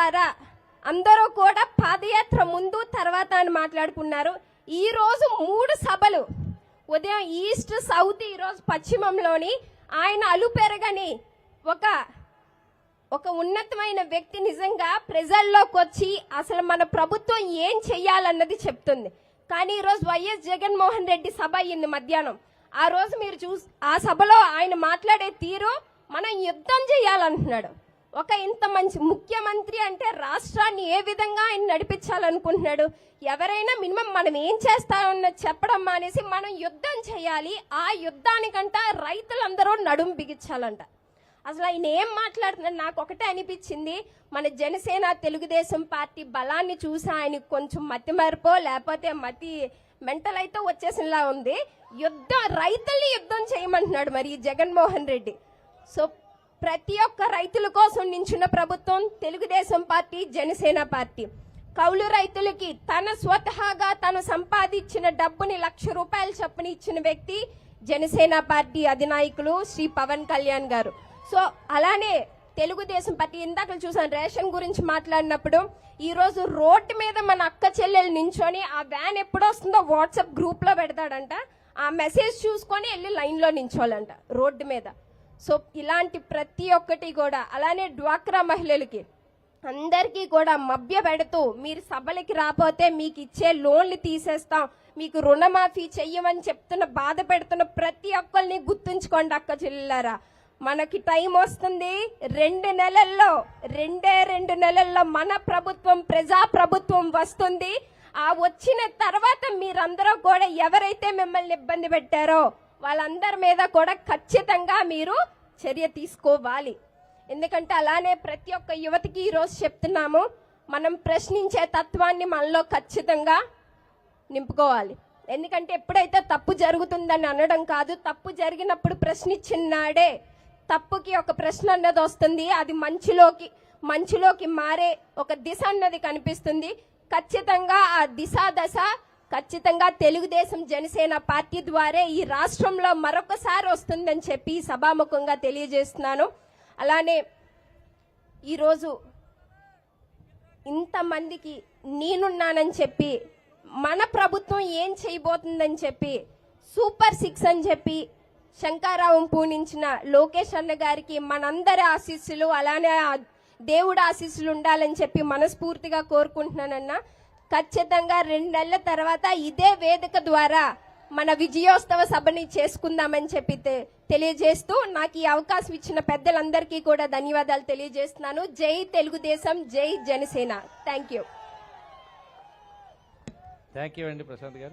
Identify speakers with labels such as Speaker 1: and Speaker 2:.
Speaker 1: ద్వారా అందరూ కూడా పాదయాత్ర ముందు తర్వాత అని మాట్లాడుకున్నారు. ఈరోజు మూడు సభలు. ఉదయం ఈస్ట్ సౌత్ ఈరోజు పశ్చిమంలోని ఆయన అలుపెరగని ఒక ఒక ఉన్నతమైన వ్యక్తి నిజంగా ప్రజల్లోకి వచ్చి అసలు మన ప్రభుత్వం ఏం చెయ్యాలన్నది చెప్తుంది. కానీ ఈరోజు వైఎస్ జగన్మోహన్ రెడ్డి సభ అయ్యింది మధ్యాహ్నం. ఆ రోజు మీరు చూ ఆ సభలో ఆయన మాట్లాడే తీరు మనం యుద్ధం చేయాలంటున్నాడు ఒక ఇంత మంచి ముఖ్యమంత్రి అంటే రాష్ట్రాన్ని ఏ విధంగా ఆయన నడిపించాలనుకుంటున్నాడు? ఎవరైనా మినిమం మనం ఏం చేస్తామన్నది చెప్పడం మానేసి మనం యుద్ధం చేయాలి. ఆ యుద్ధానికంట రైతులందరూ నడుం బిగించాలంట. అసలు ఆయన ఏం మాట్లాడుతున్నాడు? నాకు ఒకటే అనిపించింది. మన జనసేన తెలుగుదేశం పార్టీ బలాన్ని చూసి ఆయన కొంచెం మతి మరపో లేకపోతే మతి మెంటల్ అయితే వచ్చేసినలా ఉంది. యుద్ధం రైతుల్ని యుద్ధం చేయమంటున్నాడు మరి జగన్మోహన్ రెడ్డి. సో ప్రతి ఒక్క రైతుల కోసం నించున్న ప్రభుత్వం తెలుగుదేశం పార్టీ జనసేన పార్టీ. కౌలు రైతులకి తన స్వతహాగా తను సంపాదించిన డబ్బుని లక్ష రూపాయలు చొప్పున ఇచ్చిన వ్యక్తి జనసేన పార్టీ అధినాయకులు శ్రీ పవన్ కళ్యాణ్ గారు. సో అలానే తెలుగుదేశం పార్టీ ఇందాక చూసాను రేషన్ గురించి మాట్లాడినప్పుడు ఈరోజు రోడ్డు మీద మన అక్క చెల్లెలు నించొని ఆ వ్యాన్ ఎప్పుడు వస్తుందో వాట్సాప్ గ్రూప్లో పెడతాడంట. ఆ మెసేజ్ చూసుకొని వెళ్ళి లైన్లో నించోవాలంట రోడ్డు మీద. సో ఇలాంటి ప్రతి ఒక్కటి కూడా అలానే డ్వాక్రా మహిళలకి అందరికీ కూడా మభ్య పెడుతూ మీరు సభలకి రాపోతే మీకు ఇచ్చే లోన్లు తీసేస్తాం మీకు రుణమాఫీ చెయ్యమని చెప్తున్న బాధ పెడుతున్న ప్రతి ఒక్కరిని గుర్తుంచుకోండి అక్క చెల్లెలారా. మనకి టైం వస్తుంది రెండు నెలల్లో రెండే రెండు నెలల్లో మన ప్రభుత్వం ప్రజా ప్రభుత్వం వస్తుంది. ఆ వచ్చిన తర్వాత మీరందరూ కూడా ఎవరైతే మిమ్మల్ని ఇబ్బంది పెట్టారో వాళ్ళందరి మీద కూడా ఖచ్చితంగా మీరు చర్య తీసుకోవాలి. ఎందుకంటే అలానే ప్రతి ఒక్క యువతికి ఈరోజు చెప్తున్నాము మనం ప్రశ్నించే తత్వాన్ని మనలో ఖచ్చితంగా నింపుకోవాలి. ఎందుకంటే ఎప్పుడైతే తప్పు జరుగుతుందని అనడం కాదు తప్పు జరిగినప్పుడు ప్రశ్నించినాడే తప్పుకి ఒక ప్రశ్న అన్నది వస్తుంది అది మంచిలోకి మంచిలోకి మారే ఒక దిశ అన్నది కనిపిస్తుంది. ఖచ్చితంగా ఆ దిశ దశ ఖచ్చితంగా తెలుగుదేశం జనసేన పార్టీ ద్వారా ఈ రాష్ట్రంలో మరొకసారి వస్తుందని చెప్పి సభాముఖంగా తెలియజేస్తున్నాను. అలానే ఈరోజు ఇంతమందికి నేనున్నానని చెప్పి మన ప్రభుత్వం ఏం చేయబోతుందని చెప్పి సూపర్ సిక్స్ అని చెప్పి శంకారావం పూనించిన లోకేష్ అన్న గారికి మనందరి ఆశీస్సులు అలానే దేవుడు ఆశీస్సులు ఉండాలని చెప్పి మనస్ఫూర్తిగా కోరుకుంటున్నానన్నా ఖచ్చితంగా రెండు నెలల తర్వాత ఇదే వేదిక ద్వారా మన విజయోత్సవ సభని చేసుకుందామని చెప్పి తెలియజేస్తూ నాకు ఈ అవకాశం ఇచ్చిన పెద్దలందరికీ కూడా ధన్యవాదాలు తెలియజేస్తున్నాను. జై తెలుగుదేశం జై Janasena. Thank you.
Speaker 2: Thank you అండి ప్రశాంత్ గారు.